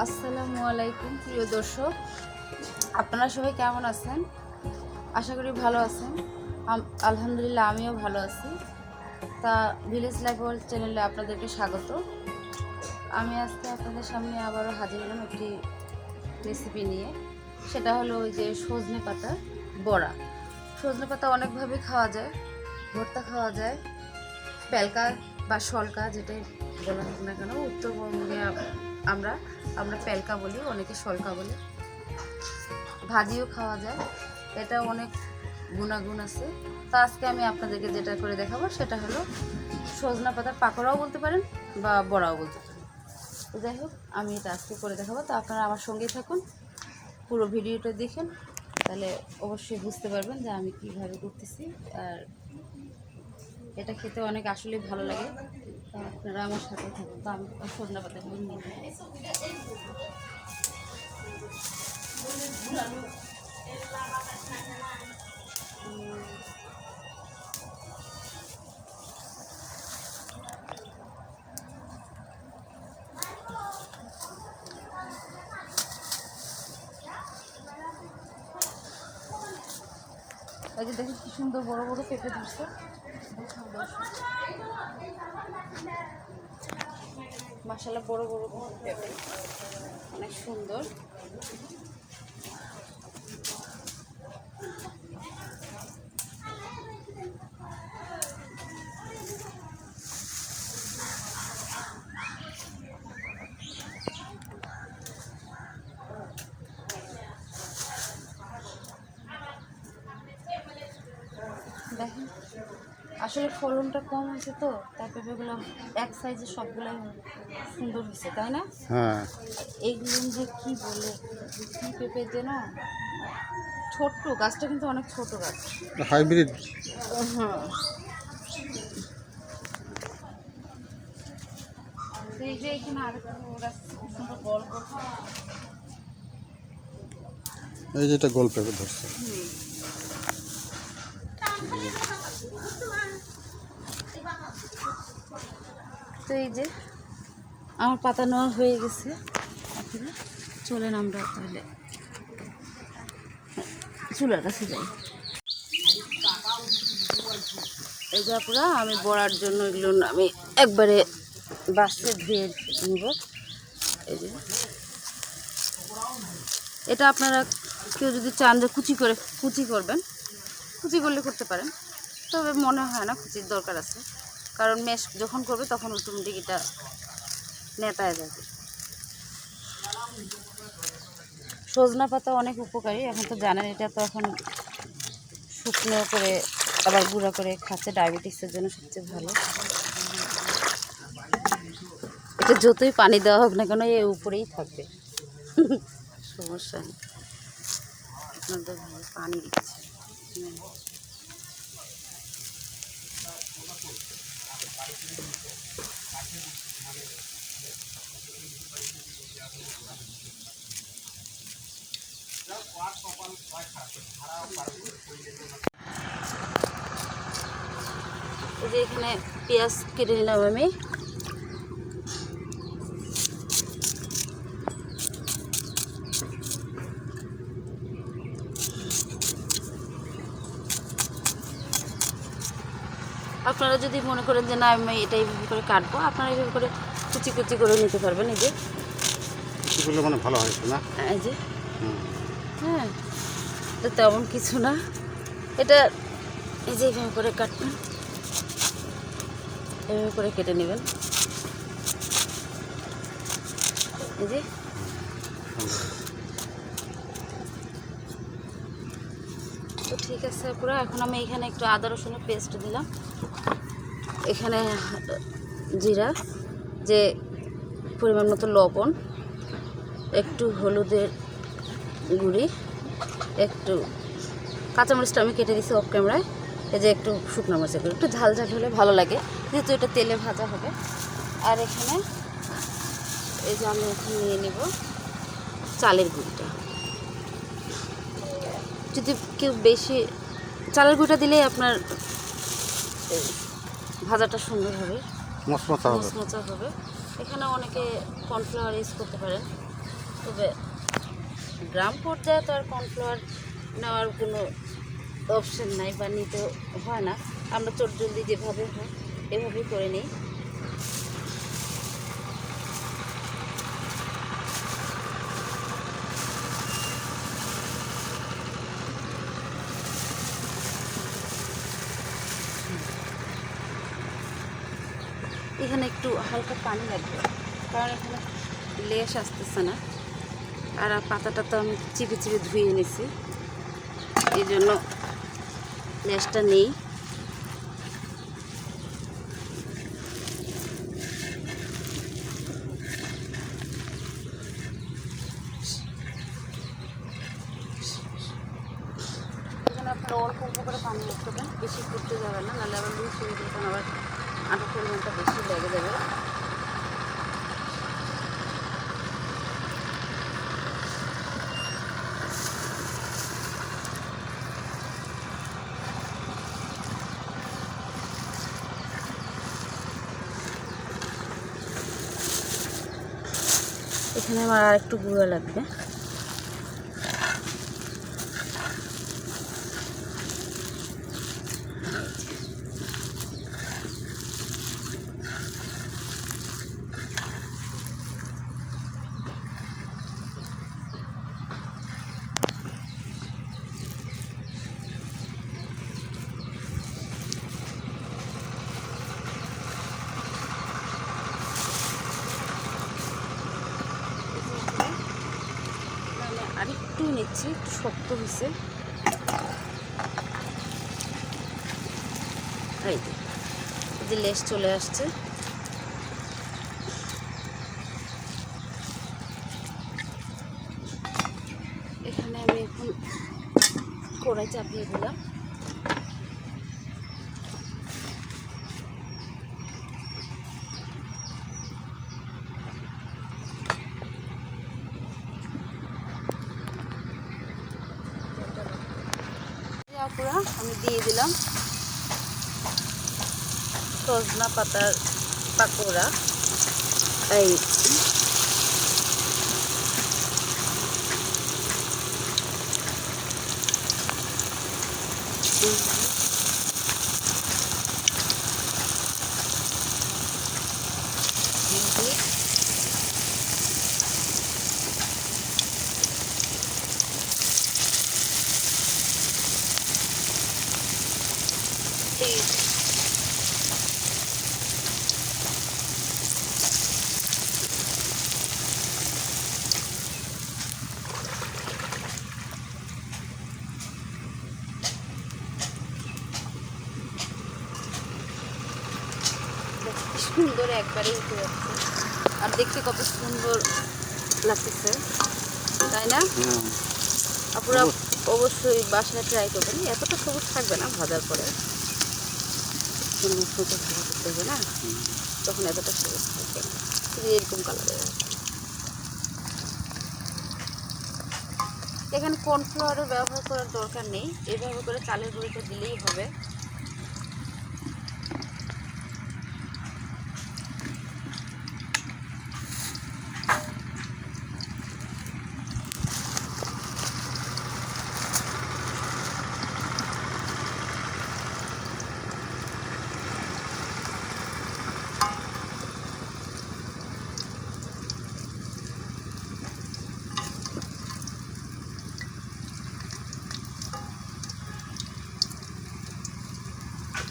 আসসালামু আলাইকুম, প্রিয় দর্শক। আপনারা সবাই কেমন আছেন? আশা করি ভালো আছেন। আলহামদুলিল্লাহ, আমিও ভালো আছি। তা ভিলেজ লাইফ ওয়ার্ল্ড চ্যানেলে আপনাদেরকে স্বাগত। আমি আজকে আপনাদের সামনে আবারও হাজির হলাম একটি রেসিপি নিয়ে। সেটা হলো ওই যে সজনে পাতা বড়া। সজনে পাতা অনেকভাবে খাওয়া যায়, ভর্তা খাওয়া যায় পেলকা বা সলকা যেটাই বলা হোক না কেন উত্তরবঙ্গে আমরা আমরা পেলকা বলি, অনেকে সলকা বলে। ভাজিও খাওয়া যায়। এটা অনেক গুণাগুণ আছে। তা আজকে আমি আপনাদেরকে যেটা করে দেখাবো, সেটা হলো সজনা পাতার পাকোড়াও বলতে পারেন বা বড়াও বলতে পারেন। যাই হোক, আমি এটা আজকে করে দেখাবো। তো আপনারা আমার সঙ্গেই থাকুন, পুরো ভিডিওটা দেখেন। তাহলে অবশ্যই বুঝতে পারবেন যে আমি কীভাবে করতেছি আর এটা খেতে অনেক আসলে ভালো লাগে। আপনারা আমার সাথে থাকুন। তো আমি নিয়ে নিই। দেখুন কি সুন্দর বড় বড় পেঁপে ধরছে। মাসালা বড় বড় অনেক সুন্দর। দেখেন আসলে ফলনটা কম হয়েছে তো তাই পেঁপেগুলো এক সাইজে সবগুলাই সুন্দর হয়েছে তাই না? হ্যাঁ। এইগুলো যে কি বলে কি পেঁপে যে না ছোট্ট গাছটা কিন্তু অনেক ছোট গাছ। হাইব্রিড হ্যাঁ। এই যে এখানে আরেকটা গাছ সুন্দর গল্প। এই যেটা গোল পেঁপে ধরছে। তো এই যে, আমার পাতা নেওয়া হয়ে গেছে। চলেন আমরা তাহলে চুলার কাছে যাই। এই যে আপুরা আমি বড়ার জন্য এগুলো আমি একবারে বাসে ধুয়ে নিব। এই যে। এটা আপনারা কেউ যদি চান যে কুচি করে, কুচি করবেন কুচি করলে করতে পারেন। তবে মনে হয় না কুচির দরকার আছে। কারণ মেশ যখন করবে তখন অটোমেটিক এটা নেতায় যাবে। সজনা পাতা অনেক উপকারী, এখন তো জানেন এটা তো এখন শুকনো করে, আবার গুঁড়া করে খাচ্ছে, ডায়াবেটিসের জন্য সবচেয়ে ভালো। এটা যতই পানি দেওয়া হোক না কেন এ উপরেই থাকবে। সমস্যা নেই। আপনাদের পানি দিচ্ছে। যে এখানে পেঁয়াজ কেটে নিলাম আমি আপনারা যদি মনে করেন যে না আমি এটা এইভাবে করে কাটবো আপনারা এইভাবে করে কুচি কুচি করে নিতে পারবেন এই যে। মানে ভালো হয়েছে না? এই যে। হ্যাঁ তো তেমন কিছু না। এটা এই যে এইভাবে করে কাটবেন। এইভাবে করে কেটে নেবেন। এই যে। তো ঠিক আছে পুরো এখন আমি এখানে একটু আদা রসুনের পেস্ট দিলাম। এখানে জিরা, যে পরিমাণ মতো লবণ, একটু হলুদের গুঁড়ি, একটু কাঁচামরিচটা আমি কেটে দিছি অফ ক্যামেরায় এই যে একটু শুকনো মরিচের গুঁড়ি, একটু ঝাল ঝাল হলে ভালো লাগে, যেহেতু এটা তেলে ভাজা হবে। আর এখানে এই যে আমি এখন নিয়ে নেব চালের গুঁড়িটা। যদি কেউ বেশি, চালের গুঁড়িটা দিলেই আপনার ভাজাটা সুন্দর হবে। মশমচা হবে। মচমচা হবে। এখানে অনেকে কর্নফ্লাওয়ার ইউজ করতে পারেন তবে গ্রাম পর্যায়ে তো আর কর্নফ্লাওয়ার নেওয়ার কোনো অপশন নাই বা নিতে হয় না। আমরা চটজলদি যেভাবে হয় এভাবেই করে নিই এখানে একটু হালকা পানি লাগবে, কারণ এখানে লেশ আসতেছে না। আর পাতাটা তো আমি চিপে চিপে ধুয়ে এনেছি, এই জন্য লেশটা নেই। অল্প অল্প করে পানি করবেন, বেশি করতে যাবেন না, নাহলে আবার লুজ হয়ে যাবে আবার আটার পরিমাণটা বেশি লেগে যাবে এখানে আমার আর একটু গুঁড়ো লাগবে তাহলে নিচ্ছি একটু শক্ত হয়েছে যে লেস চলে আসছে। এখানে আমি এখন কড়াই চাপিয়ে দিলাম আপুরা আমি দিলাম। সজনা পাতার পাকোড়া। এই। এই দেখো কি সুন্দর একবারে উঠে যাচ্ছে। আর দেখতে কত সুন্দর লাগতেছে তাই না? আপনারা অবশ্যই বাসায় ট্রাই করবেন। এতটা সবুজ থাকবে না ভাজার পরে। ভাজা না? তখন এতটা সবুজ থাকবে না। এরকম কালারের এখানে কর্নফ্লাওয়ারের ব্যবহার করার দরকার নেই। এভাবে করে চালের গুঁড়িটা দিলেই হবে।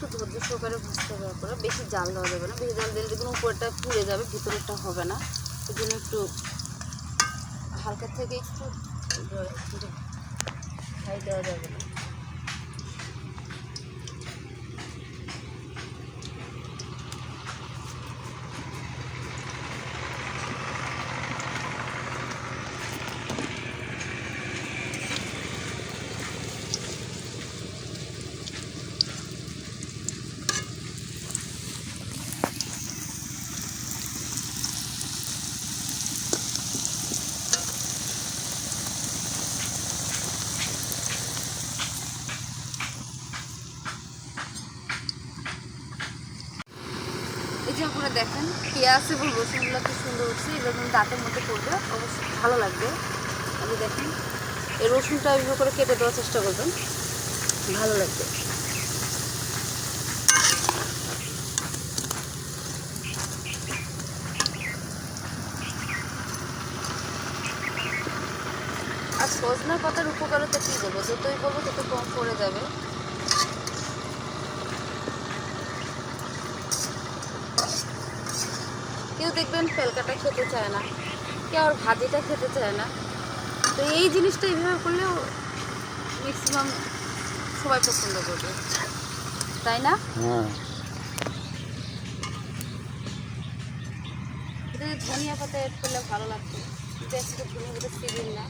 একটু ধৈর্য সহকারে বুঝতে হবে আপনারা বেশি জাল দেওয়া যাবে না। বেশি জাল দিলে দেখুন উপরটা পুড়ে যাবে, ভিতরেরটা হবে না। ওই জন্য একটু হালকা থেকে একটু দেওয়া যাবে না। দেখেন। পেঁয়াজ এবং রসুনগুলো কি সুন্দর উঠছে এগুলো দাঁতের মধ্যে পড়বে। অবশ্যই ভালো লাগবে। আপনি দেখেন, এই রসুনটা এইভাবে করে কেটে দেওয়ার চেষ্টা করবেন। ভালো লাগবে। আর সজনা পাতার উপকারিতা কী বলব? যতই বলব, তত কম পড়ে যাবে। দেখবেন ফেলকাটা খেতে চায় না কে আর ভাজিটা খেতে চায় না। তো এই জিনিসটা এইভাবে করলেও ম্যাক্সিমাম সবাই পছন্দ করবে। তাই না? হ্যাঁ। ধনিয়া পাতা এড করলে ভালো লাগতো। আজকে ধনিয়া পাতা সিজন না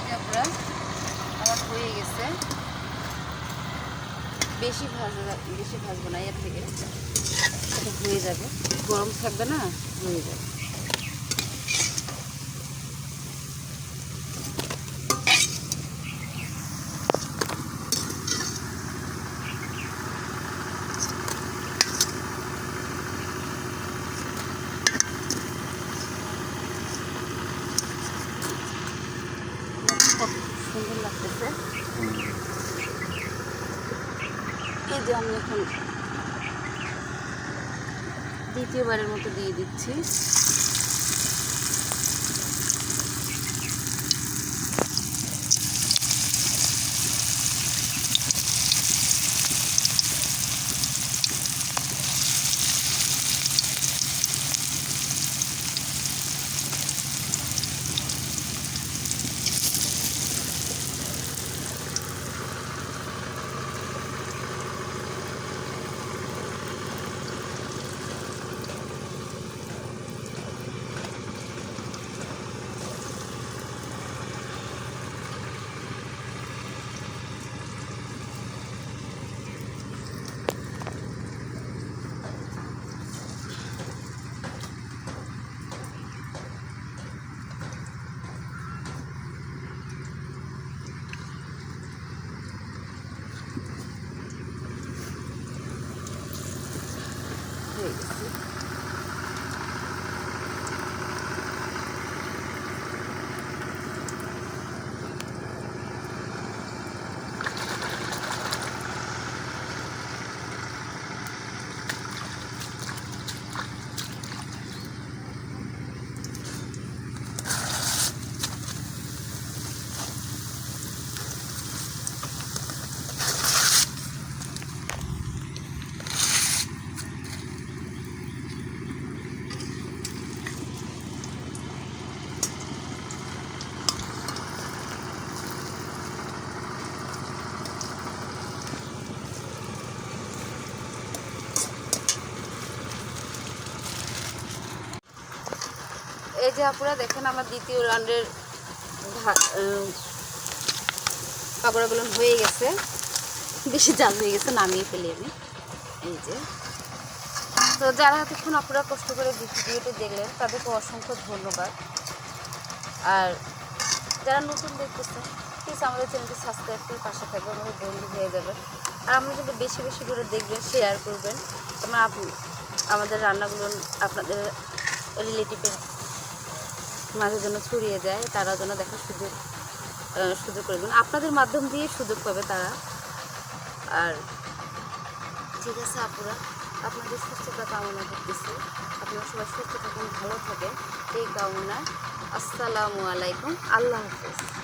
এটা পুরা আমার হয়ে গেছে বেশি ভাজা, বেশি ভাজবো না এর থেকে। এটা হয়ে যাবে। গরম থাকবে না হয়ে যাবে কত সুন্দর লাগতেছে এই যে আমি এখন দ্বিতীয়বারের মতো দিয়ে দিচ্ছি হয়ে গেছে এই যে আপনারা দেখেন আমার দ্বিতীয় রাউন্ডের কাপড়গুলো হয়ে গেছে। বেশি জাল হয়ে গেছে, নামিয়ে ফেলি আমি। এই যে। তো যারা এতক্ষণ আপনারা কষ্ট করে ভিডিওটি দেখলেন, তাদেরকে অসংখ্য ধন্যবাদ। আর যারা নতুন দেখতেছেন প্লিজ আমাদের চ্যানেলটি সাবস্ক্রাইব করে পাশে থাকবে আমাদের বন্ধু হয়ে যাবে আর আমাদের কিন্তু বেশি বেশি করে দেখবেন শেয়ার করবেন আপ- আমাদের রান্নাগুলো আপনাদের রিলেটিভের মাঝে যেন ছড়িয়ে যায়, তারা যেন দেখার সুযোগ সুযোগ করে দেবেন আপনাদের মাধ্যম দিয়ে সুযোগ পাবে তারা। আর ঠিক আছে আপুরা, আপনাদের সুস্থতা কামনা করতেছি। আপনারা সবাই সুস্থ থাকুন, ভালো থাকেন। এই কামনা আসসালামু আলাইকুম। আল্লাহ হাফেজ।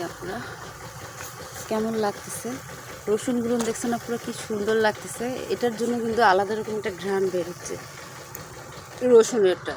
এই আপনারা। কেমন লাগতেছে? রসুনগুলো দেখছেন আপনারা, কি সুন্দর লাগতেছে। এটার জন্য কিন্তু আলাদা রকম একটা ঘ্রাণ বেরোচ্ছে রসুনেরটা